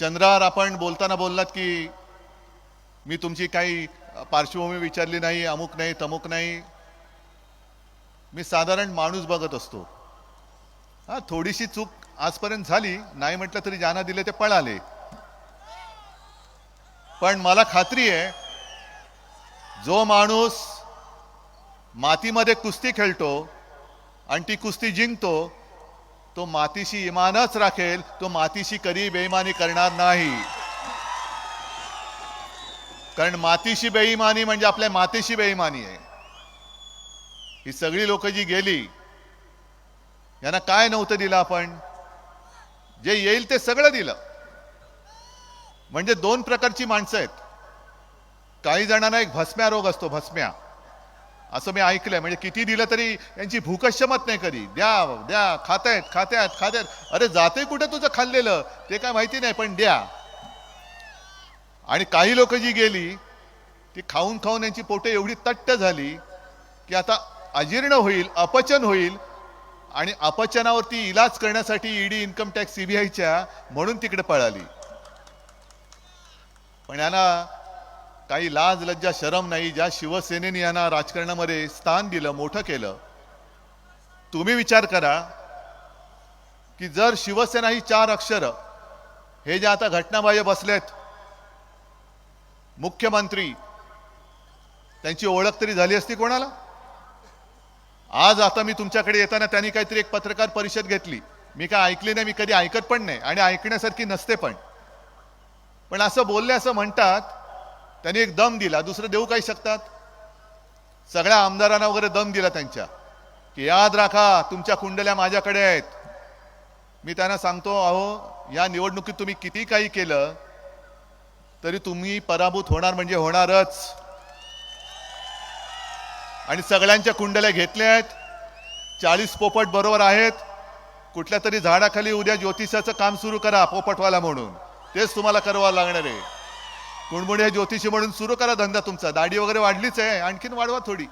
चंद्रार आपण बोलताना बोललात की मी तुमची काही पार्श्वभूमी विचारली नाही अमुक नाही तमुक नाही. मी साधारण माणूस बघत असतो. हा थोडीशी चूक आजपर्यंत झाली. नाही म्हटलं तरी ज्यांना दिले ते पळाले. पण मला खात्री आहे जो माणूस मातीमध्ये कुस्ती खेळतो आणि ती कुस्ती जिंकतो तो मातीशी इमानच राखेल तो मातीशी कधी बेईमानी करणार नाही. कारण मातीशी बेईमानी म्हणजे आपल्या मातीशी बेईमानी आहे. ही सगळी लोक जी गेली यांना काय नव्हतं दिलं आपण? जे येईल ते सगळं दिलं. म्हणजे दोन प्रकारची माणसं आहेत. काही जणांना एक भस्म्या रोग असतो भस्म्या. असं मी ऐकलंय. म्हणजे किती दिलं तरी यांची भूकच शमत नाही कधी. द्या द्या खातायत खात्यात खात्यात. अरे जाते कुठे तुझं खाल्लेलं? ते काय माहिती नाही पण द्या. आणि काही लोक जी गेली ती खाऊन खाऊन यांची पोटे एवढी तट्ट झाली की आता अजीर्ण होईल अपचन होईल आणि अपचनावरती इलाज करण्यासाठी ईडी इन्कम टॅक्स सीबीआयच्या म्हणून तिकडे पळाली. पण यांना काही लाज लज्जा शरम नाही ज्या शिवसेनेने यांना राजकारणामध्ये स्थान दिलं मोठं केलं. तुम्ही विचार करा की जर शिवसेना ही चार अक्षर हे जे आता घटनाबाह्य बसलेत मुख्यमंत्री त्यांची ओळख तरी झाली असती कोणाला? आज आता मी तुमच्याकडे येताना त्यांनी काहीतरी एक पत्रकार परिषद घेतली. मी काय ऐकली नाही मी कधी ऐकत पण नाही आणि ऐकण्यासारखी नसते पण. पण असं बोलले असं म्हणतात त्यांनी एक दम दिला. दुसरं देऊ काही शकतात? सगळ्या आमदारांना वगैरे दम दिला त्यांच्या. की याद राखा तुमच्या कुंडल्या माझ्याकडे आहेत. मी त्यांना सांगतो अहो या निवडणुकीत तुम्ही किती काही केलं तरी तुम्ही पराभूत होणार म्हणजे होणारच. आणि सगळ्यांच्या कुंडल्या घेतल्या आहेत. चाळीस पोपट बरोबर आहेत. कुठल्या तरी झाडाखाली उद्या ज्योतिषाचं काम सुरू करा पोपटवाला म्हणून. तेच तुम्हाला करावं लागणार आहे. कुणबुणी हे ज्योतिषी म्हणून सुरू करा धंदा तुमचा. दाढी वगैरे वाढलीच आहे. आणखीन वाढवा थोडी.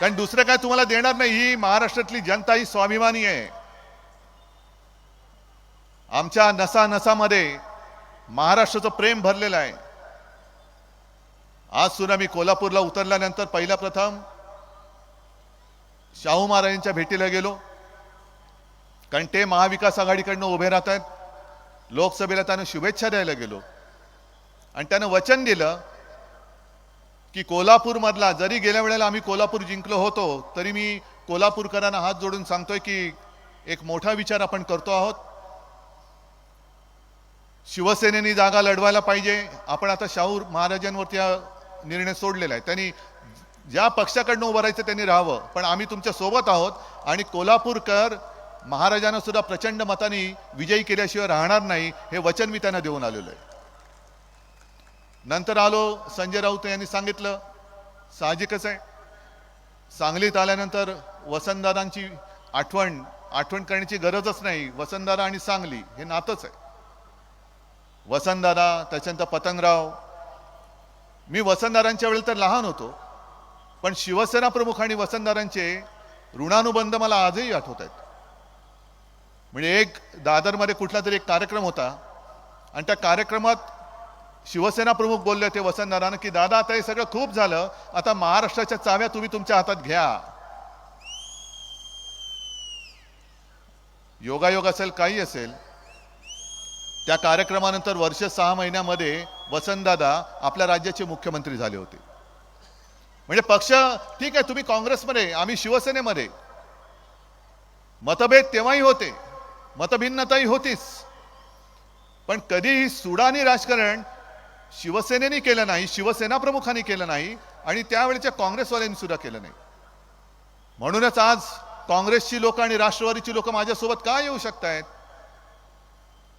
कारण दुसरं काय तुम्हाला देणार नाही. ही महाराष्ट्रातली जनता ही स्वाभिमानी आहे. आमच्या नसा नसामध्ये महाराष्ट्राचं प्रेम भरलेलं आहे. आज सुद्धा मी कोल्हापूरला उतरल्यानंतर पहिला प्रथम शाहू महाराजांच्या भेटीला गेलो. कारण ते महाविकास आघाडीकडनं उभे राहत आहेत लोकसभेला त्यानं शुभेच्छा द्यायला गेलो. आणि त्यानं वचन दिलं की कोल्हापूरमधला जरी गेल्या वेळेला आम्ही कोल्हापूर जिंकलो होतो तरी मी कोल्हापूरकरांना हात जोडून सांगतोय की एक मोठा विचार आपण करतो आहोत. शिवसेनेने जागा लढवायला पाहिजे. आपण आता शाहू महाराजांवरती हा निर्णय सोडलेला आहे. त्यांनी ज्या पक्षाकडनं उभं राहायचं त्यांनी राहावं. पण आम्ही तुमच्यासोबत आहोत आणि कोल्हापूरकर महाराजांना सुद्धा प्रचंड मताने विजयी केल्याशिवाय राहणार नाही हे वचन मी त्यांना देऊन आलेलो आहे. नंतर आलो संजय राऊत यांनी सांगितलं साहजिकच आहे. सांगलीत आल्यानंतर वसंतदादांची आठवण आठवण करण्याची गरजच नाही वसंतदादा आणि सांगली हे नातंच आहे. वसंतदादा त्याच्यानंतर पतंगराव. मी वसंतदारांच्या वेळेला तर लहान होतो पण शिवसेना प्रमुख आणि वसंतदारांचे ऋणानुबंध मला आजही आठवत आहेत. म्हणजे एक दादरमध्ये कुठला तरी एक कार्यक्रम होता. आणि त्या कार्यक्रमात शिवसेना प्रमुख बोलले होते वसंतदारांना की दादा आता हे सगळं खूप झालं. आता महाराष्ट्राच्या चाव्या तुम्ही तुमच्या हातात घ्या. योगायोग असेल काही असेल त्या कार्यक्रमानंतर वर्ष सहा महिन्यामध्ये वसंतदादा आपल्या राज्याचे मुख्यमंत्री झाले होते. म्हणजे पक्ष ठीक आहे तुम्ही काँग्रेसमध्ये आम्ही शिवसेनेमध्ये. मतभेद तेव्हाही होते. मतभिन्नताही होतीच. पण कधीही सुडानी राजकारण शिवसेनेने केलं नाही शिवसेना प्रमुखांनी केलं नाही आणि त्यावेळेच्या काँग्रेसवाल्यांनी सुद्धा केलं नाही. म्हणूनच आज काँग्रेसची लोक आणि राष्ट्रवादीची लोक माझ्यासोबत का येऊ शकतायत?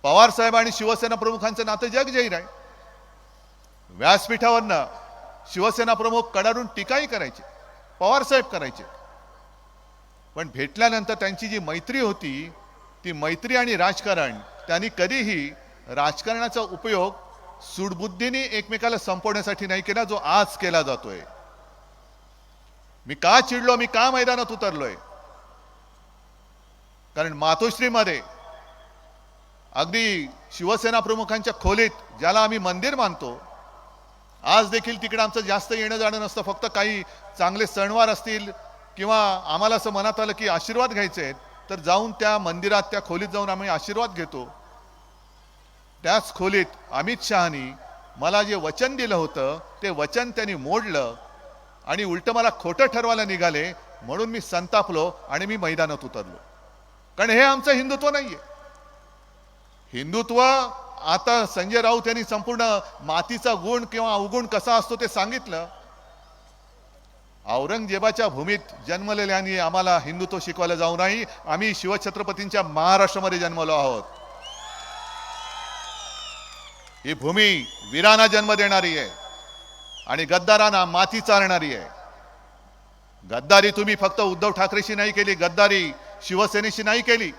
पवार साहेब आणि शिवसेना प्रमुखांचं नातं जगजाहीर आहे. व्यासपीठावरनं शिवसेना प्रमुख कडाडून टीकाही करायचे पवार साहेब करायचे. पण भेटल्यानंतर त्यांची जी मैत्री होती ती मैत्री आणि राजकारण त्यांनी कधीही राजकारणाचा उपयोग सुडबुद्धीने एकमेकाला संपवण्यासाठी नाही केला जो आज केला जातोय. मी का चिडलो मी का मैदानात उतरलोय? कारण मातोश्रीमध्ये अगदी शिवसेना प्रमुखांच्या खोलीत ज्याला आम्ही मंदिर मानतो आज देखील तिकडे आमचं जास्त येणं जाणं नसतं फक्त काही चांगले सणवार असतील किंवा आम्हाला असं मनात आलं की आशीर्वाद घ्यायचे आहेत तर जाऊन त्या मंदिरात त्या खोलीत जाऊन आम्ही आशीर्वाद घेतो. त्याच खोलीत अमित शहानी मला जे वचन दिलं होतं ते वचन त्यांनी मोडलं आणि उलट मला खोटं ठरवायला निघाले म्हणून मी संतापलो आणि मी मैदानात उतरलो. कारण हे आमचं हिंदुत्व नाहीये. हिंदुत्व आता संजय राऊत यांनी संपूर्ण मातीचा गुण किंवा अवगुण कसा असतो ते सांगितलं. औरंगजेबाच्या भूमीत जन्मलेल्यांनी आम्हाला हिंदुत्व शिकवायला जाऊ नाही आम्ही शिवछत्रपतींच्या महाराष्ट्रामध्ये जन्मलो आहोत. ही भूमी वीरांना जन्म देणारी आहे आणि गद्दारांना माती चालणारी आहे. गद्दारी तुम्ही फक्त उद्धव ठाकरेशी नाही केली गद्दारी शिवसेनेशी नाही केली.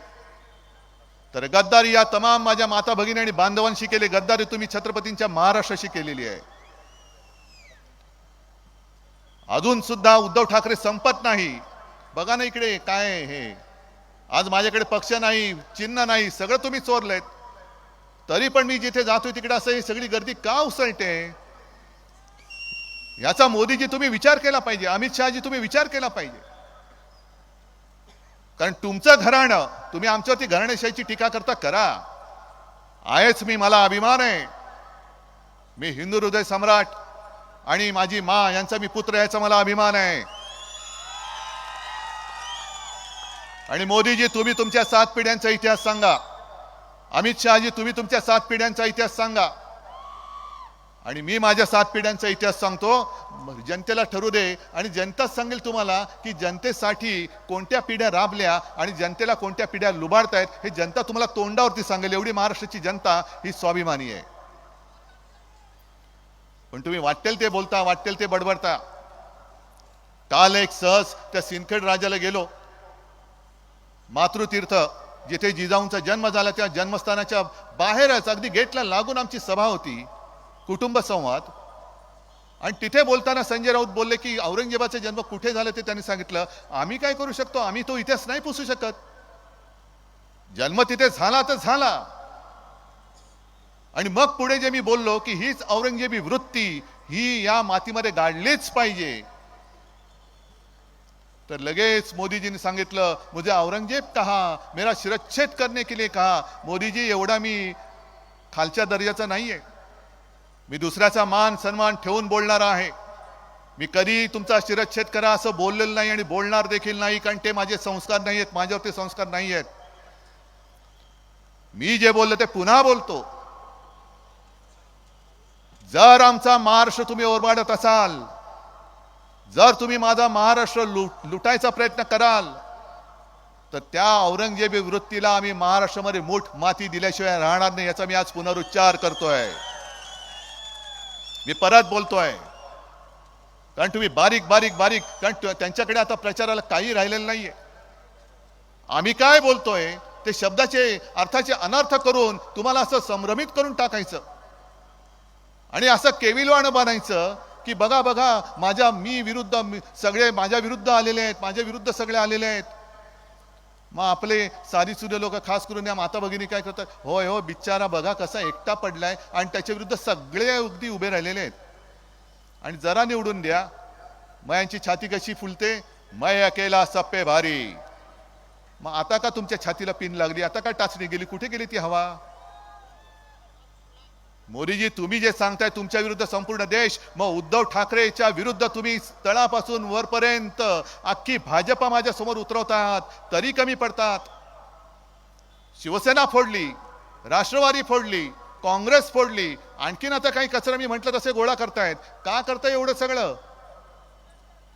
तर गद्दारी या तमाम माझ्या माता भगिनी आणि बांधवांशी केली गद्दारी तुम्ही छत्रपतींच्या महाराष्ट्राशी केलेली आहे. अजून सुद्धा उद्धव ठाकरे संपत नाही. बघा ना इकडे काय हे. आज माझ्याकडे पक्ष नाही चिन्ह नाही सगळं तुम्ही चोरलेत. तरी पण मी जिथे जातोय तिकडे असं ही सगळी गर्दी का उसळते? याचा मोदीजी तुम्ही विचार केला पाहिजे अमित शहाजी तुम्ही विचार केला पाहिजे. कारण तुमचं घराणं तुम्ही आमच्यावरती घराणेशाहीची टीका करता करा. आहेच मी मला अभिमान आहे. मी हिंदू हृदय सम्राट आणि माझी मा यांचा मी पुत्र याचा मला अभिमान आहे. आणि मोदीजी तुम्ही तुमच्या सात पिढ्यांचा इतिहास सांगा. अमित शहाजी तुम्ही तुमच्या सात पिढ्यांचा इतिहास सांगा. आणि मी माझ्या सात पिढ्यांचा इतिहास सांगतो. जनतेला ठरू दे आणि जनताच सांगेल तुम्हाला की जनतेसाठी कोणत्या पिढ्या राबल्या आणि जनतेला कोणत्या पिढ्या लुबाडतायत हे जनता तुम्हाला तोंडावरती सांगेल. एवढी महाराष्ट्राची जनता ही स्वाभिमानी आहे. पण तुम्ही वाटेल ते बोलता वाटेल ते बडबडता. काल एक सहज त्या सिंदखेड राजाला गेलो. मातृतीर्थ जिथे जिजाऊंचा जन्म झाला त्या जन्मस्थानाच्या बाहेरच अगदी गेटला लागून आमची सभा होती कुटुंब संवाद. आणि तिथे बोलताना संजय राऊत बोलले की औरंगजेबाचा जन्म कुठे झाला ते त्यांनी सांगितलं आम्ही काय करू शकतो? आम्ही तो इतिहास नाही पुसू शकत. जन्म तिथे झाला तर झाला. आणि मग पुढे जे मी बोललो की हीच औरंगजेबी वृत्ती ही या मातीमध्ये गाडलीच पाहिजे. तर लगेच मोदीजींनी सांगितलं मुझे औरंगजेब कहा? मेरा शिरच्छेद करने के लिए कहा. मोदीजी एवढा मी खालच्या दर्जाचा नाहीये. मी दुसऱ्याचा मान सन्मान ठेवून बोलणारा आहे. मी कधी तुमचा शिरच्छेद करा असं बोललेलं नाही आणि बोलणार देखील नाही कारण ते माझे संस्कार नाही आहेत माझ्यावरती संस्कार नाही आहेत मी जे बोललो ते पुन्हा बोलतो. जर आमचा महाराष्ट्र तुम्ही ओरबाडत असाल जर तुम्ही माझा महाराष्ट्र लुट लुटायचा प्रयत्न कराल तर त्या औरंगजेबी वृत्तीला आम्ही महाराष्ट्रामध्ये मूठ माती दिल्याशिवाय राहणार नाही याचा मी आज पुनरुच्चार करतोय. मी परत बोलतोय. कारण तुम्ही बारीक बारीक बारीक कारण त्यांच्याकडे आता प्रचाराला काही राहिलेलं नाहीये. आम्ही काय बोलतोय? ते शब्दाचे अर्थाचे अनर्थ करून तुम्हाला असं संभ्रमित करून टाकायचं. आणि असं केविलवाणं बनायचं की बघा बघा माझ्या मी विरुद्ध सगळे माझ्या विरुद्ध आलेले आहेत माझ्या विरुद्ध सगळे आलेले आहेत. मग आपले साधी सुरे लोक खास करून या माता भगिनी काय करतात? होय हो बिचारा बघा कसा एकटा पडलाय आणि त्याच्या विरुद्ध सगळे अगदी उभे राहिलेले आहेत. आणि जरा निवडून द्या. मयांची छाती कशी फुलते? मय अकेला सप्पे भारी. मग आता का तुमच्या छातीला पिन लागली? आता का टाचणी गेली? कुठे गेली ती हवा? मोदीजी तुम्ही जे सांगताय तुमच्या विरुद्ध संपूर्ण देश मग उद्धव ठाकरेच्या विरुद्ध तुम्ही तळापासून वरपर्यंत अख्खी भाजपा माझ्यासमोर उतरवतात तरी कमी पडतात. शिवसेना फोडली राष्ट्रवादी फोडली काँग्रेस फोडली आणखीन आता काही कचरा मी म्हटलं तसे गोळा करतायत का करताय एवढं सगळं?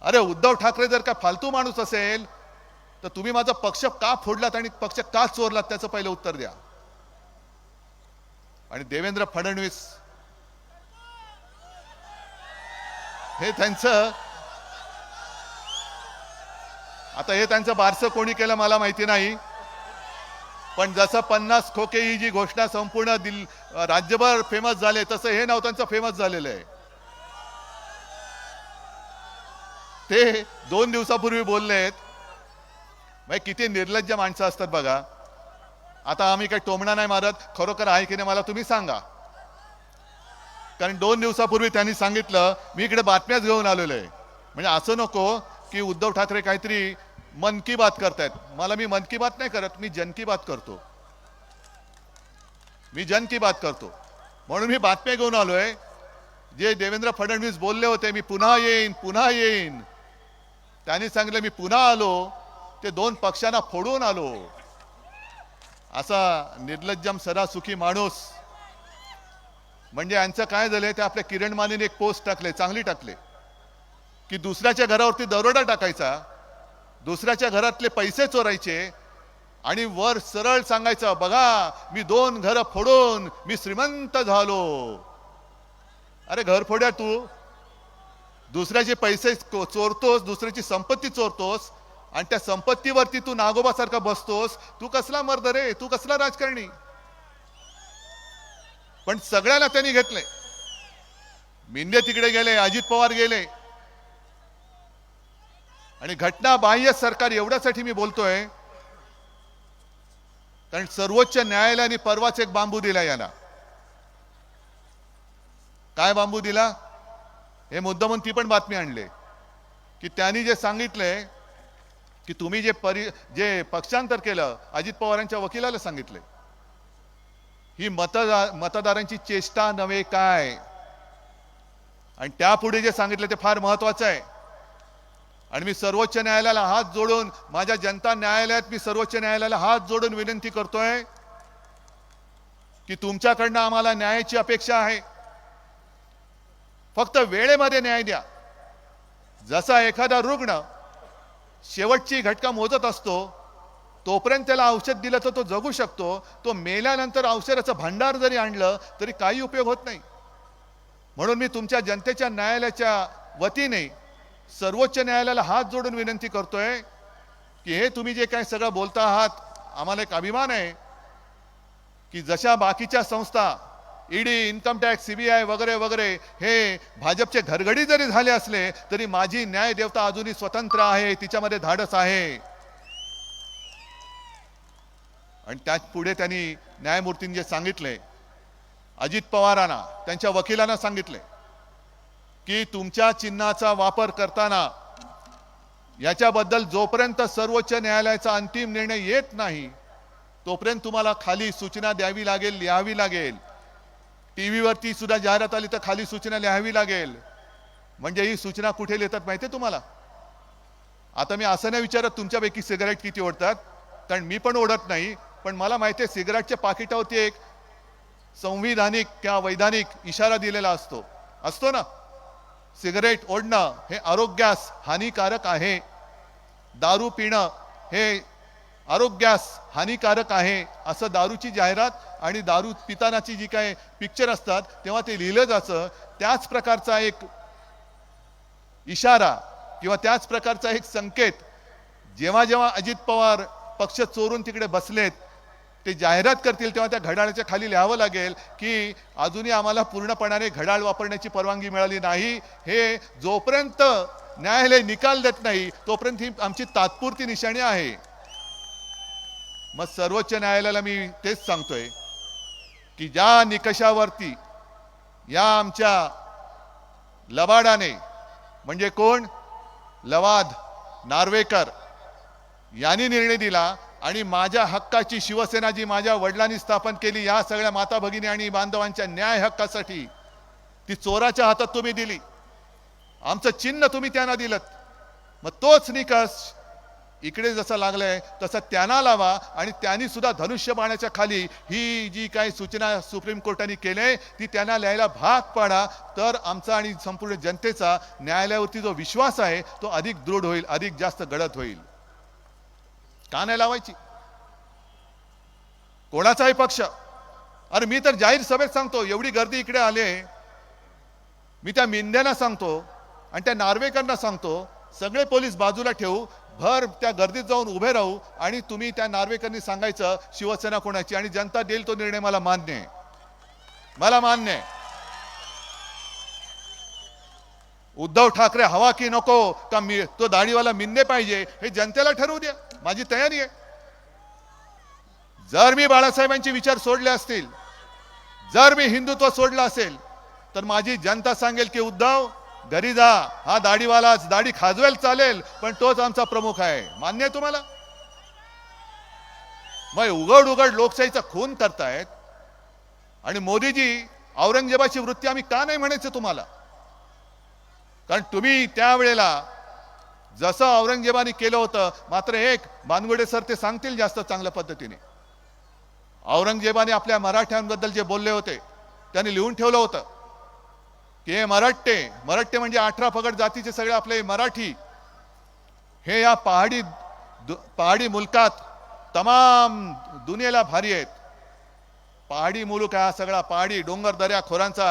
अरे उद्धव ठाकरे जर का फालतू माणूस असेल तर तुम्ही माझा पक्ष का फोडलात आणि पक्ष का चोरलात त्याचं पहिलं उत्तर द्या. आणि देवेंद्र फडणवीस. हे त्यांचं आता हे त्यांचं बारसं कोणी केलं मला माहिती नाही. पण जसं पन्नास खोके ही जी घोषणा संपूर्ण दिल राज्यभर फेमस झाले तसं हे नाव त्यांचं फेमस झालेलं आहे. ते दोन दिवसापूर्वी बोलले आहेत किती निर्लज्ज माणसं असतात बघा. आता आम्ही काही टोमणा नाही मारत खरोखर आहे की नाही मला तुम्ही सांगा. कारण दोन दिवसापूर्वी त्यांनी सांगितलं मी इकडे बातम्याच घेऊन आलेलो आहे. म्हणजे असं नको की उद्धव ठाकरे काहीतरी मन की बात करतायत. मला मी मन की बात नाही करत मी जन की बात करतो. मी जन की बात करतो. म्हणून मी बातम्या घेऊन आलोय. जे देवेंद्र फडणवीस बोलले होते मी पुन्हा येईन पुन्हा येईन. त्यांनी सांगितलं मी पुन्हा आलो. ते दोन पक्षांना फोडून आलो. असा निर्लज्जम सदासुखी माणूस. म्हणजे यांचं काय झालंय ते आपल्या किरण मानेने एक पोस्ट टाकले चांगली टाकले. की दुसऱ्याच्या घरावरती दरोडा टाकायचा दुसऱ्याच्या घरातले पैसे चोरायचे आणि वर सरळ सांगायचं बघा मी दोन घरं फोडून मी श्रीमंत झालो. अरे घर फोड्या तू. दुसऱ्याचे पैसे चोरतोस दुसऱ्याची संपत्ती चोरतोस आणि त्या संपत्तीवरती तू नागोबासारखा बसतोस तू कसला मर्द रे? तू कसला राजकारणी? पण सगळ्याला त्यांनी घेतले मिंदे तिकडे गेले अजित पवार गेले. आणि घटना बाह्य सरकार एवढ्यासाठी मी बोलतोय कारण सर्वोच्च न्यायालयाने परवाच एक बांबू दिला याला. काय बांबू दिला? हे मुद्दामून ती पण बातमी आणले की त्यांनी जे सांगितले की तुम्ही जे परि जे पक्षांतर केलं अजित पवारांच्या वकिलाला सांगितले. ही मतदार मतदारांची चेष्टा नव्हे काय? आणि त्यापुढे जे सांगितलं ते फार महत्वाचं आहे. आणि मी सर्वोच्च न्यायालयाला हात जोडून माझ्या जनता न्यायालयात मी सर्वोच्च न्यायालयाला हात जोडून विनंती करतोय की तुमच्याकडनं आम्हाला न्यायाची अपेक्षा आहे. फक्त वेळेमध्ये न्याय द्या. जसा एखादा रुग्ण शेवटची घटका मोजत असतो तोपर्यंत त्याला औषध दिलं तर तो जगू शकतो. तो मेल्यानंतर औषधाचं भांडार जरी आणलं तरी काही उपयोग होत नाही. म्हणून मी तुमच्या जनतेच्या न्यायालयाच्या वतीने सर्वोच्च न्यायालयाला हात जोडून विनंती करतोय की हे तुम्ही जे काय सगळं बोलता आहात आम्हाला एक अभिमान आहे की जशा बाकीच्या संस्था ईडी इन्कम टॅक्स सीबीआय वगैरे वगैरे हे भाजपचे घरगडी जरी झाले असले तरी माझी न्याय देवता अजूनही स्वतंत्र आहे तिच्यामध्ये धाडस आहे. आणि त्या पुढे त्यांनी न्यायमूर्तींनी जे सांगितले अजित पवारांना त्यांच्या वकिलांना सांगितले की तुमच्या चिन्हाचा वापर करताना याच्याबद्दल जोपर्यंत सर्वोच्च न्यायालयाचा अंतिम निर्णय येत नाही तोपर्यंत तुम्हाला खाली सूचना द्यावी लागेल लिहावी लागेल. टीव्हीवरती सुद्धा जाहिरात आली तर खाली सूचना लिहावी लागेल. म्हणजे ही सूचना कुठे लिहितात माहिती आहे तुम्हाला? आता मी असं नाही विचारत तुमच्यापैकी सिगारेट किती ओढतात कारण मी पण ओढत नाही पण मला माहिती आहे सिगारेटच्या पाकिटावरती एक संविधानिक किंवा वैधानिक इशारा दिलेला असतो. असतो ना? सिगरेट ओढणं हे आरोग्यास हानिकारक आहे. दारू पिणं हे आरोग्यास हानिकारक आहे असं दारूची जाहिरात आणि दारू पितानाची जी काय पिक्चर असतात तेव्हा ते लिहिलं जातं. त्याच प्रकारचा एक इशारा किंवा त्याच प्रकारचा एक संकेत जेव्हा जेव्हा अजित पवार पक्ष चोरून तिकडे बसलेत ते जाहिरात करतील तेव्हा त्या घड्याळाच्या खाली लिहावं लागेल की अजूनही आम्हाला पूर्णपणाने घड्याळ वापरण्याची परवानगी मिळाली नाही. हे जोपर्यंत न्यायालय निकाल देत नाही तोपर्यंत ही आमची तात्पुरती निशाणी आहे. मग सर्वोच्च न्यायालयाला मी तेच सांगतोय की ज्या निकषावरती या आमच्या लबाडाने म्हणजे कोण? लवाद नार्वेकर यांनी निर्णय दिला आणि माझ्या हक्काची शिवसेना जी माझ्या वडिलांनी स्थापन केली या सगळ्या माता भगिनी आणि बांधवांच्या न्याय हक्कासाठी ती चोराच्या हातात तुम्ही दिली. आमचं चिन्ह तुम्ही त्यांना दिलं मग तोच निकष इकडे जसा आहे तसं त्यांना लावा आणि त्यांनी सुद्धा धनुष्यबाणाच्या खाली ही जी काही सूचना सुप्रीम कोर्टाने केली ती त्यांना लिहायला भाग पाडा. तर आमचा आणि संपूर्ण जनतेचा न्यायालयावरती जो विश्वास आहे तो अधिक दृढ होईल अधिक जास्त गडद होईल. का नाही लावायची? कोणाचाही पक्ष. अरे मी तर जाहीर सभेत सांगतो एवढी गर्दी इकडे आले मी त्या मिंद्यांना सांगतो आणि त्या नार्वेकरांना सांगतो सगळे पोलीस बाजूला ठेवू भर त्या गर्दीत जाऊन उभे राहू आणि तुम्ही त्या नार्वेकरांनी सांगायचं शिवसेना कोणाची? आणि जनता देईल तो निर्णय मला मान्य आहे. मला मान्य आहे. उद्धव ठाकरे हवा की नको का मी तो दाढीवाला मिंदे पाहिजे हे जनतेला ठरवू द्या. माझी तयारी आहे. जर मी बाळासाहेबांचे विचार सोडले असतील जर मी हिंदुत्व सोडलं असेल तर माझी जनता सांगेल की उद्धव घरी जा. हा दाढीवालाच. दाढी खाजवेल चालेल पण तोच आमचा प्रमुख आहे. मान्य आहे तुम्हाला? मग उघड उघड लोकशाहीचा खून करतायत. आणि मोदीजी औरंगजेबाची वृत्ती आम्ही का नाही म्हणायचं तुम्हाला? कारण तुम्ही त्यावेळेला जसं औरंगजेबाने केलं होतं मात्र एक बानगुडे सर ते सांगतील जास्त चांगल्या पद्धतीने. औरंगजेबाने आपल्या मराठ्यांबद्दल जे बोलले होते त्यांनी लिहून ठेवलं होतं. हे मराठे मराठे म्हणजे अठरा पगड जातीचे सगळे आपले मराठी. हे या पहाडी पहाडी मुलकात तमाम दुनियेला भारी आहेत. पहाडी मुलूक हा सगळा पहाडी डोंगर दऱ्या खोरांचा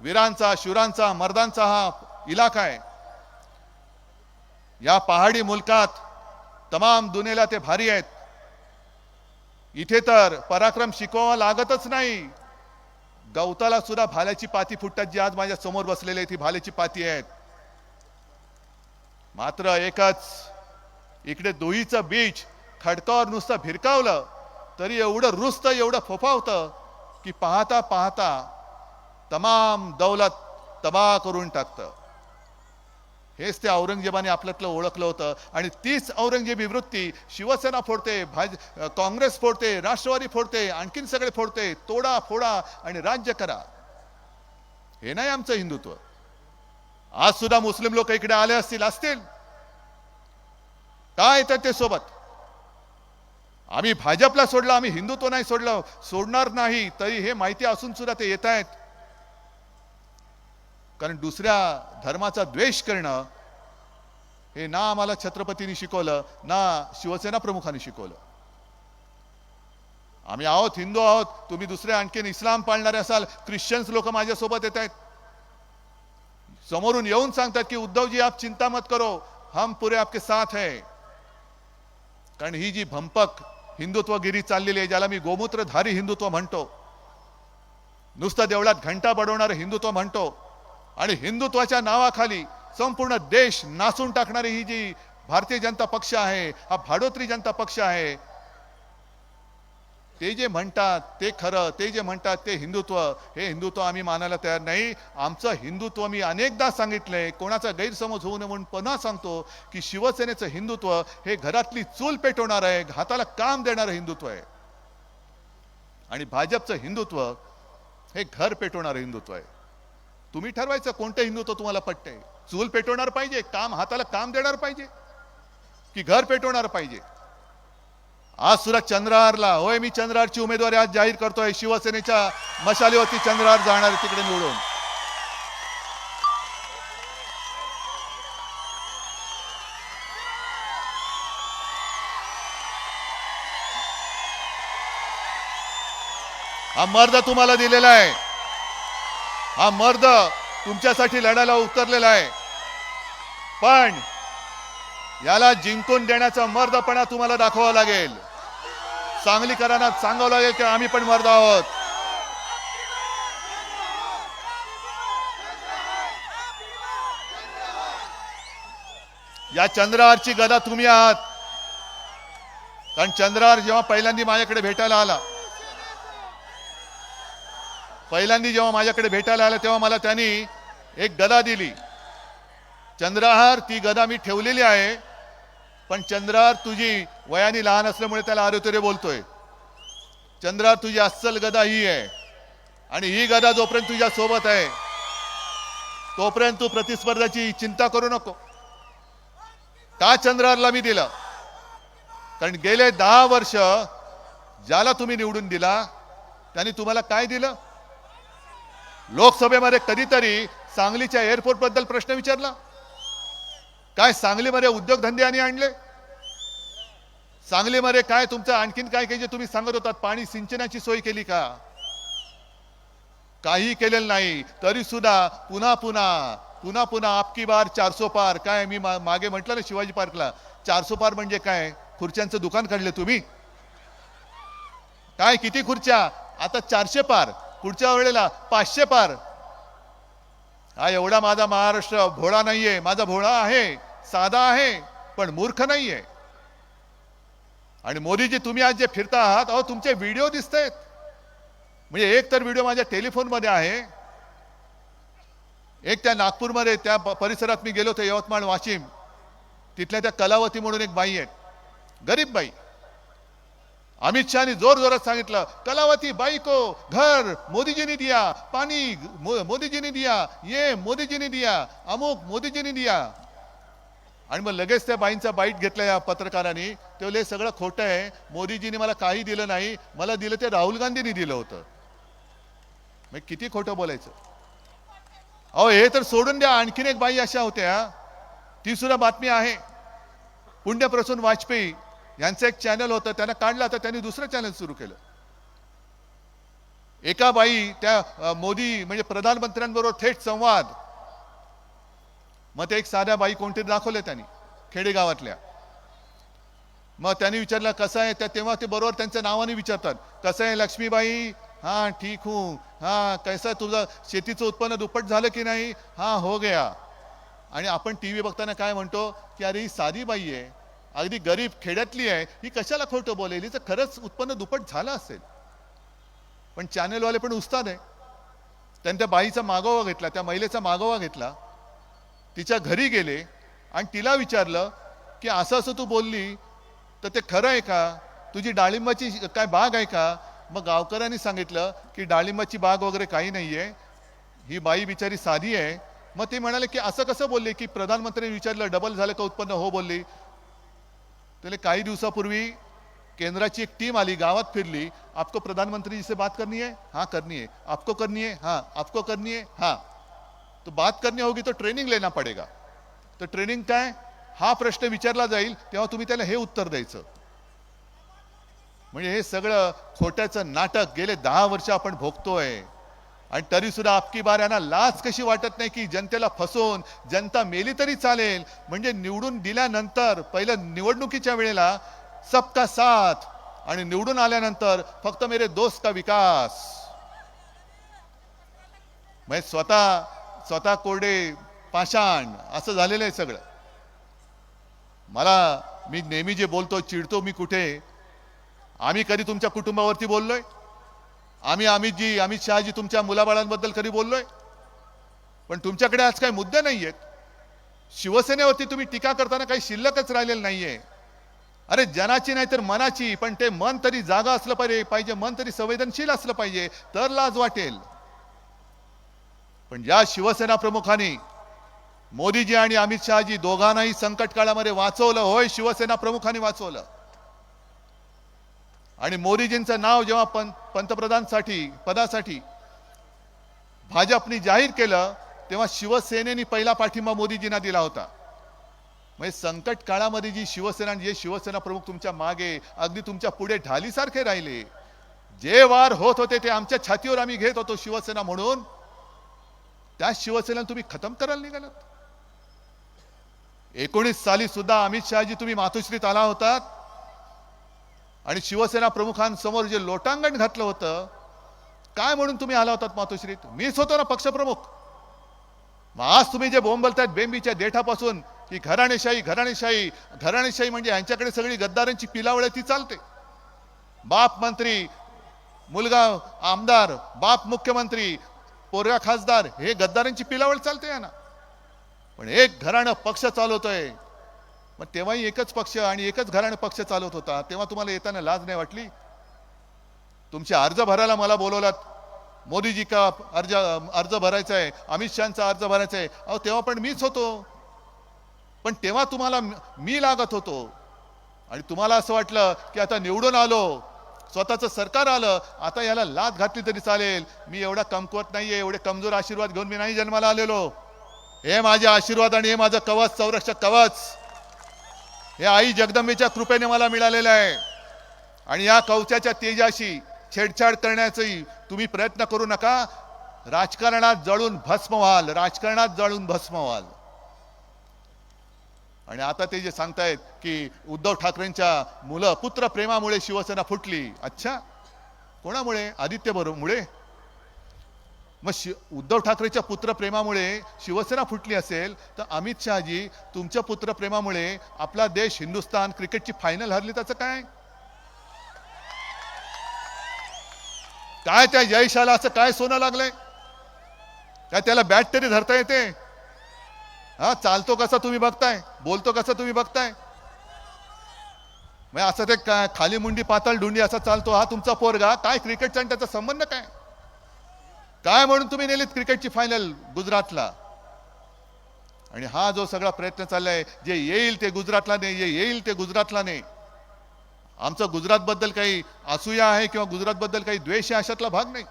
वीरांचा शुरांचा मर्दांचा हा इलाका आहे. या पहाडी मुलकात तमाम दुनियेला ते भारी आहेत. इथे तर पराक्रम शिकवावा लागतच नाही. गवताला सुद्धा भाल्याची पाती फुटतात जी आज माझ्यासमोर बसलेली आहे ती भाल्याची पाती आहेत. मात्र एकच इकडे दोहीचं बीज खडकावर नुसतं भिरकावलं तरी एवढं रुस्त एवढं फोफावतं की पाहता पाहता तमाम दौलत तबाह करून टाकतं. हेच ते औरंगजेबाने आपल्यातलं ओळखलं होतं. आणि तीच औरंगजेबी वृत्ती शिवसेना फोडते भाज काँग्रेस फोडते राष्ट्रवादी फोडते आणखीन सगळे फोडते तोडा फोडा आणि राज्य करा. हे नाही आमचं हिंदुत्व. आज सुद्धा मुस्लिम लोक इकडे आले असतील असतील. काय येतात ते सोबत? आम्ही भाजपला सोडलं आम्ही हिंदुत्व नाही सोडलं सोडणार नाही तरी हे माहिती असून सुद्धा ते येत आहेत कारण दुसऱ्या धर्माचा द्वेष करणं हे ना आम्हाला छत्रपतींनी शिकवलं ना शिवसेना प्रमुखांनी शिकवलं. आम्ही आहोत हिंदू आहोत तुम्ही दुसरे आणखीन इस्लाम पाळणारे असाल ख्रिश्चन्स लोक माझ्यासोबत येत आहेत. समोरून येऊन सांगतात की उद्धवजी आप चिंता मत करो हम पुरे आपके साथ है. कारण ही जी भंपक हिंदुत्वगिरी चाललेली आहे ज्याला मी गोमूत्रधारी हिंदुत्व म्हणतो. नुसतं देवळात घंटा बडवणारं हिंदुत्व म्हणतो. आणि हिंदुत्वाच्या नावाखाली संपूर्ण देश नासून टाकणारी ही जी भारतीय जनता पक्ष आहे हा भाडोत्री जनता पक्ष आहे ते जे म्हणतात ते खरं ते जे म्हणतात ते हिंदुत्व हे हिंदुत्व आम्ही मानायला तयार नाही. आमचं हिंदुत्व मी अनेकदा सांगितलंय कोणाचा गैरसमज होऊ नये म्हणून पुन्हा सांगतो की शिवसेनेचं हिंदुत्व हे घरातली चूल पेटवणार आहे हाताला काम देणारं हिंदुत्व आहे. आणि भाजपचं हिंदुत्व हे घर पेटवणारं हिंदुत्व आहे. तुम्ही ठरवायचं कोणतं हिंदुत्व तुम्हाला पटतंय. चूल पेटवणार पाहिजे काम हाताला काम देणार पाहिजे की घर पेटवणार पाहिजे? आज सुद्धा चंद्रहारला होय मी चंद्रहारची उमेदवारी आज जाहीर करतोय शिवसेनेच्या मशालीवरती चंद्रहार जाणार तिकडे निवडून. हा मर्द तुम्हाला दिलेला आहे. हा मर्द तुमच्यासाठी लढायला उतरलेला आहे. पण याला जिंकून देण्याचा मर्दपणा तुम्हाला दाखवावा लागेल. सांगलीकरांना सांगावं लागेल की आम्ही पण मर्द आहोत. या चंद्रहारची गदा तुम्ही आहात. कारण चंद्रहार जेव्हा पहिल्यांदा माझ्याकडे भेटायला आला पहिल्यांदा जेव्हा माझ्याकडे भेटायला आला तेव्हा मला त्यांनी एक गदा दिली. चंद्रहार ती गदा मी ठेवलेली आहे पण चंद्रहार तुझी वयाने लहान असल्यामुळे त्याला आरोतरे बोलतोय. चंद्रहार तुझी अस्सल गदा ही आहे आणि ही गदा जोपर्यंत तुझ्या सोबत आहे तोपर्यंत तू प्रतिस्पर्धाची चिंता करू नको. का चंद्रहारला मी दिलं? कारण गेले दहा वर्ष ज्याला तुम्ही निवडून दिला त्यांनी तुम्हाला काय दिलं? लोकसभेमध्ये कधीतरी सांगलीच्या एअरपोर्टबद्दल प्रश्न विचारला. काय सांगलीमध्ये उद्योगधंदे आणि आणले? सांगलीमध्ये काय तुमचं आणखीन काय काही जे तुम्ही सांगत होतात पाणी सिंचनाची सोय केली का? काही केलेलं नाही तरी सुद्धा पुन्हा पुन्हा पुन्हा पुन्हा आपकी बार चारसो पार काय मी मा- मागे म्हटलं ना शिवाजी पार्कला चारसो पार म्हणजे काय? खुर्च्यांचं दुकान काढलं तुम्ही? काय किती खुर्च्या? आता चारशे पार. पुढच्या वेळेला पाचशे पार. हा एवढा माझा महाराष्ट्र भोळा नाहीये. माझा भोळा आहे साधा आहे पण मूर्ख नाहीये. आणि मोदीजी तुम्ही आज जे फिरता आहात अहो तुमचे व्हिडिओ दिसत आहेत म्हणजे एक तर व्हिडिओ माझ्या टेलिफोनमध्ये आहे. एक त्या नागपूरमध्ये त्या परिसरात मी गेलो होतो यवतमाळ वाशिम. तिथल्या त्या कलावती म्हणून एक बाई आहे गरीब बाई. अमित शहानी जोर जोरात सांगितलं कलावती बाई को घर मोदीजींनी दिया पाणी मो, मोदीजीने दिया ये मोदीजींनी दिया अमुक मोदीजींनी दिया. आणि मग लगेच त्या बाईंचा बाईट घेतला या पत्रकारांनी. तेवढे सगळं खोटं आहे. मोदीजीने मला काही दिलं नाही. मला दिलं ते राहुल गांधींनी दिलं होतं. मग किती खोटं बोलायचं? अहो हे तर सोडून द्या. आणखीन एक बाई अशा होत्या. ती सुद्धा बातमी आहे. पुण्यप्रसून वाजपेयी. यांचं एक चॅनल होतं त्यांना काढलं तर त्यांनी दुसरं चॅनल सुरू केलं. एका बाई त्या मोदी म्हणजे प्रधानमंत्र्यांबरोबर थेट संवाद. मग ते एक साध्या बाई कोणतरी दाखवले त्यांनी खेडेगावातल्या. मग त्यांनी विचारलं कसं आहे? त्या तेव्हा ते बरोबर त्यांच्या नावाने विचारतात कसं आहे लक्ष्मीबाई? हा ठीक हू. हा कसं तुझं? शेतीचं उत्पन्न दुप्पट झालं की नाही? हा हो गया. आणि आपण टी व्ही बघताना काय म्हणतो की अरे ही साधी बाई आहे. अगदी गरीब खेड्यातली आहे ही कशाला खोटं बोलेल? तर खरंच उत्पन्न दुप्पट झालं असेल. पण चॅनेलवाले पण उस्ताद आहे. त्यांनी त्या बाईचा मागोवा घेतला त्या महिलेचा मागोवा घेतला. तिच्या घरी गेले आणि तिला विचारलं की असं असं तू बोलली तर ते खरं आहे का? तुझी डाळिंबाची काय बाग आहे का? मग गावकऱ्यांनी सांगितलं की डाळिंबाची बाग वगैरे काही नाही आहे ही बाई बिचारी साधी आहे. मग ते म्हणाले की असं कसं बोलले की प्रधानमंत्र्यांनी विचारलं डबल झालं का उत्पन्न? हो बोलली. त्याला काही दिवसापूर्वी केंद्राची एक टीम आली गावात फिरली. आपको प्रधानमंत्री जी से बात करनी है? हाँ करनी है. आपको करनी है? हाँ. आपको करनी है? हाँ. तो बात करनी होगी तो ट्रेनिंग लेना पडेगा. तर ट्रेनिंग काय? हा प्रश्न विचारला जाईल तेव्हा तुम्ही त्याला हे उत्तर द्यायचं. म्हणजे हे सगळं खोट्याचं नाटक गेले दहा वर्ष आपण भोगतोय. आणि तरी सुद्धा आपकी बार यांना लाच कशी वाटत नाही की जनतेला फसवून जनता मेली तरी चालेल. म्हणजे निवडून दिल्यानंतर पहिलं निवडणुकीच्या वेळेला सबका साथ आणि निवडून आल्यानंतर फक्त मेरे दोस्त का विकास. म्हणजे स्वतः स्वतः कोरडे पाषाण असं झालेलं आहे सगळं. मला मी नेहमी जे बोलतो चिडतो मी कुठे? आम्ही कधी तुमच्या कुटुंबावरती बोललोय? आम्ही अमितजी अमित शहाजी तुमच्या मुलाबाळांबद्दल कधी बोललोय? पण तुमच्याकडे आज काही मुद्दे नाही आहेत शिवसेनेवरती तुम्ही टीका करताना काही शिल्लकच राहिलेलं नाहीये. अरे जनाची नाही तर मनाची पण ते मन तरी जागा असलं पाहिजे पाहिजे मन तरी संवेदनशील असलं पाहिजे तर लाज वाटेल. पण ज्या शिवसेना प्रमुखांनी मोदीजी आणि अमित शहाजी दोघांनाही संकट काळामध्ये वाचवलं. होय शिवसेना प्रमुखांनी वाचवलं. आणि मोदीजींचं नाव जेव्हा पं पंतप्रधानसाठी पदासाठी भाजपनी जाहीर केलं तेव्हा शिवसेनेने पहिला पाठिंबा मोदीजींना दिला होता. म्हणजे संकट काळामध्ये जी शिवसेना जे शिवसेना प्रमुख तुमच्या मागे अगदी तुमच्यापुढे ढालीसारखे राहिले जे वार होत होते ते आमच्या छातीवर आम्ही घेत होतो शिवसेना म्हणून त्या शिवसेनेला तुम्ही खतम करायला निघालात. एकोणीस साली सुद्धा अमित शहाजी तुम्ही मातोश्रीत आला होतात आणि शिवसेना प्रमुखांसमोर जे लोटांगण घातलं होतं काय म्हणून तुम्ही आला होतात मातोश्रीत? मीच होतो ना पक्षप्रमुख. मग आज तुम्ही जे बोंबलतायत बेंबीच्या देठापासून की घराणेशाही घराणेशाही घराणेशाही म्हणजे यांच्याकडे सगळी गद्दारांची पिलावळ ती चालते. बाप मंत्री मुलगा आमदार बाप मुख्यमंत्री पोरगा खासदार हे गद्दारांची पिलावळ चालते या ना पण एक घराणं पक्ष चालवतोय मग तेव्हाही एकच पक्ष आणि एकच घराणं पक्ष चालवत होता. तेव्हा तुम्हाला येताना लाज नाही वाटली? तुमचे अर्ज भरायला मला बोलवलात. मोदीजी का अर्ज अर्ज भरायचा आहे अमित शहाचा अर्ज भरायचा आहे अहो तेव्हा पण मीच होतो. पण तेव्हा तुम्हाला मी- लागत होतो. आणि तुम्हाला असं वाटलं की आता निवडून आलो. स्वतःचं सरकार आलं. आता याला लाद घातली तरी चालेल. मी एवढा कमकुवत नाहीये. एवढे कमजोर आशीर्वाद घेऊन मी नाही जन्माला आलेलो. हे माझे आशीर्वाद आणि हे माझं कवच संरक्षक कवच. हे आई जगदंबेच्या कृपेने मला मिळालेलं आहे. आणि या कवचाच्या तेजाशी छेडछाड करण्याचाही तुम्ही प्रयत्न करू नका. राजकारणात जळून भस्म व्हाल राजकारणात जळून भस्म व्हाल. आणि आता ते जे सांगतायत की उद्धव ठाकरेंच्या मुलं पुत्र प्रेमामुळे शिवसेना फुटली. अच्छा. कोणामुळे? आदित्य बरोमुळे मग शि उद्धव ठाकरेच्या पुत्रप्रेमामुळे शिवसेना फुटली असेल तर अमित शहाजी तुमच्या पुत्रप्रेमामुळे आपला देश हिंदुस्थान क्रिकेटची फायनल हरली त्याचं काय? काय त्या जयशाला असं काय सोनं लागलंय? काय त्याला बॅट तरी धरता येते? हा चालतो कसा तुम्ही बघताय? बोलतो कसा तुम्ही बघताय? मग असं ते खाली मुंडी पातळ डुंडी असा चालतो. हा तुमचा पोरगा काय क्रिकेटचा आणि त्याचा संबंध काय? काय म्हणून तुम्ही नेलीत क्रिकेटची फायनल गुजरातला? आणि हा जो सगळा प्रयत्न चाललाय जे येईल ते गुजरातला नाही जे येईल ते गुजरातला नाही आमचं गुजरातबद्दल काही असूया आहे किंवा गुजरातबद्दल काही द्वेष आहे अशातला भाग नाही.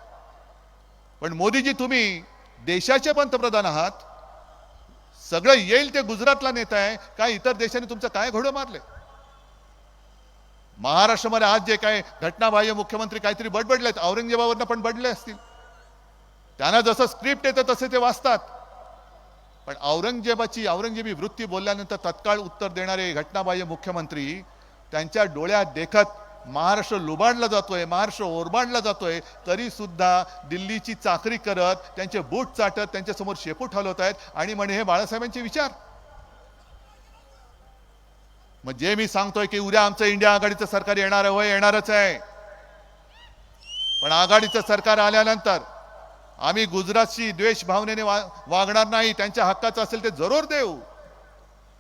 पण मोदीजी तुम्ही देशाचे पंतप्रधान आहात. सगळं येईल ते गुजरातला नेताय काय इतर देशाने तुमचं काय घोडं मारले महाराष्ट्रामध्ये आज जे काय घटनाबाह्य मुख्यमंत्री काहीतरी बडबडलेत औरंगजेबावरनं पण बडले असतील. त्यांना जसं स्क्रिप्ट येतं तसे ते वाचतात. पण औरंगजेबाची औरंगजेबी वृत्ती बोलल्यानंतर तत्काळ उत्तर देणारे घटनाबाह्य मुख्यमंत्री त्यांच्या डोळ्यात देखत महाराष्ट्र लुबाडला जातोय महाराष्ट्र ओरबाडला जातोय तरी सुद्धा दिल्लीची चाकरी करत त्यांचे बूट चाटत त्यांच्यासमोर शेपूट हलवत आहेत. आणि म्हणे हे बाळासाहेबांचे विचार. मग जे मी सांगतोय की उद्या आमचं इंडिया आघाडीचं सरकार येणार आहे होय येणारच आहे. पण आघाडीचं सरकार आल्यानंतर आम्ही गुजरातशी द्वेष भावनेने वा वागणार नाही त्यांच्या हक्काचं असेल ते जरूर देऊ.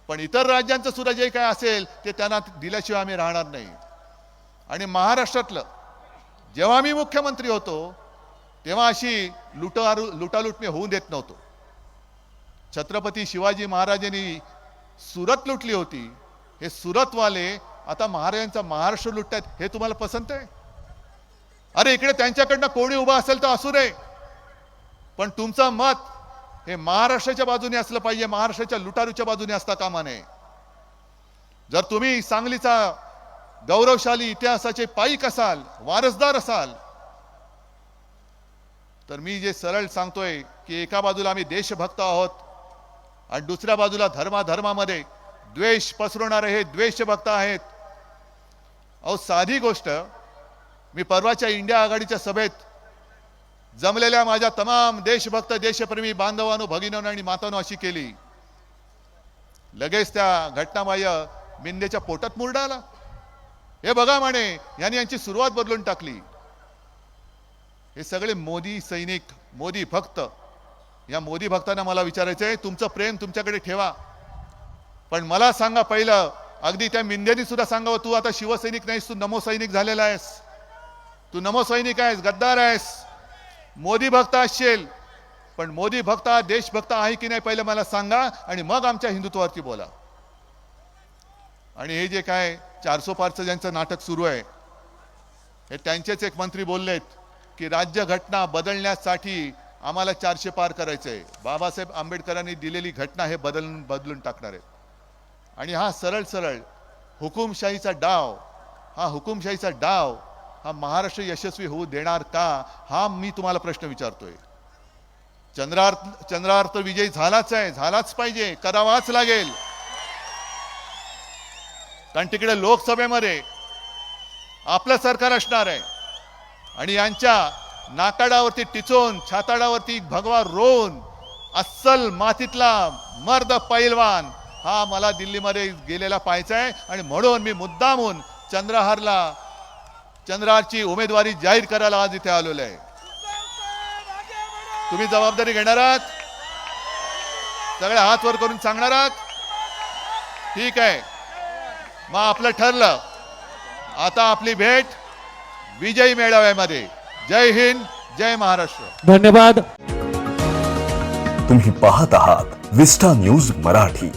पण इतर राज्यांचं सुद्धा जे काय असेल ते त्यांना दिल्याशिवाय आम्ही राहणार नाही. आणि महाराष्ट्रातलं जेव्हा मी मुख्यमंत्री होतो तेव्हा अशी लुटारू लुटालूट मी होऊ देत नव्हतो. छत्रपती शिवाजी महाराजांनी सुरत लुटली होती. हे सुरतवाले आता महाराजांचा महाराष्ट्र लुटतायत हे तुम्हाला पसंत आहे? अरे इकडे त्यांच्याकडनं कोणी उभा असेल तर असू रे पण तुमचं मत हे महाराष्ट्राच्या बाजूने असलं पाहिजे महाराष्ट्राच्या लुटारूच्या बाजूने असता कामा नये. जर तुम्ही सांगलीचा गौरवशाली इतिहासाचे पाईक असाल वारसदार असाल तर मी जे सरळ सांगतोय की एका बाजूला आम्ही देशभक्त आहोत आणि दुसऱ्या बाजूला धर्माधर्मामध्ये द्वेष पसरवणारे हे द्वेषभक्त आहेत. अहो साधी गोष्ट मी परवाच्या इंडिया आघाडीच्या सभेत जमलेल्या माझ्या तमाम देशभक्त देशप्रेमी बांधवानो भगिनीनो आणि मातानो अशी केली. लगेच त्या घटनाबाह्य मिंदेच्या पोटात मुरडा आला. हे बघा म्हणे यांनी यांची सुरुवात बदलून टाकली. हे सगळे मोदी सैनिक मोदी भक्त. या मोदी भक्तांना मला विचारायचं आहे तुमचं प्रेम तुमच्याकडे ठेवा. पण मला सांगा पहिलं अगदी त्या मिंदेनी सुद्धा सांगावं तू आता शिवसैनिक नाहीस तू नमो सैनिक झालेला आहेस. तू नमो सैनिक आहेस गद्दार आहेस. मोदी भक्त असशील पण मोदी भक्त देशभक्त आहे की नाही पहिले मला सांगा आणि मग आमच्या हिंदुत्वावरती बोला. आणि हे जे काय चारसो पारचं ज्यांचं नाटक सुरू आहे हे त्यांचेच एक मंत्री बोललेत की राज्यघटना बदलण्यासाठी आम्हाला चारशे पार करायचं आहे बाबासाहेब आंबेडकरांनी दिलेली घटना हे बदलून बदलून टाकणार आहेत. आणि हा सरळ सरळ हुकुमशाहीचा डाव हा हुकुमशाहीचा डाव हा महाराष्ट्र यशस्वी होऊ देणार का हा मी तुम्हाला प्रश्न विचारतोय. चंद्रार्थ चंद्रार्थ विजय झालाच आहे झालाच पाहिजे करावाच लागेल. कारण तिकडे लोकसभेमध्ये आपलं सरकार असणार आहे. आणि यांच्या नाकाडावरती टिचून छाताडावरती भगवा रोवून अस्सल मातीतला मर्द पैलवान हा मला दिल्लीमध्ये गेलेला पाहायचा आहे. आणि म्हणून मी मुद्दामून चंद्रहारला चंद्रहारची उमेदवारी जाहीर करायला आज इथे आलेलो आहे. तुम्ही जबाबदारी घेणार आहात? सगळे हात वर करून सांगणार आहात? ठीक आहे. मग आपलं ठरलं. आता आपली भेट विजयी मेळाव्यामध्ये. जय हिंद जय महाराष्ट्र. धन्यवाद. तुम्ही पाहत आहात विस्टा न्यूज मराठी.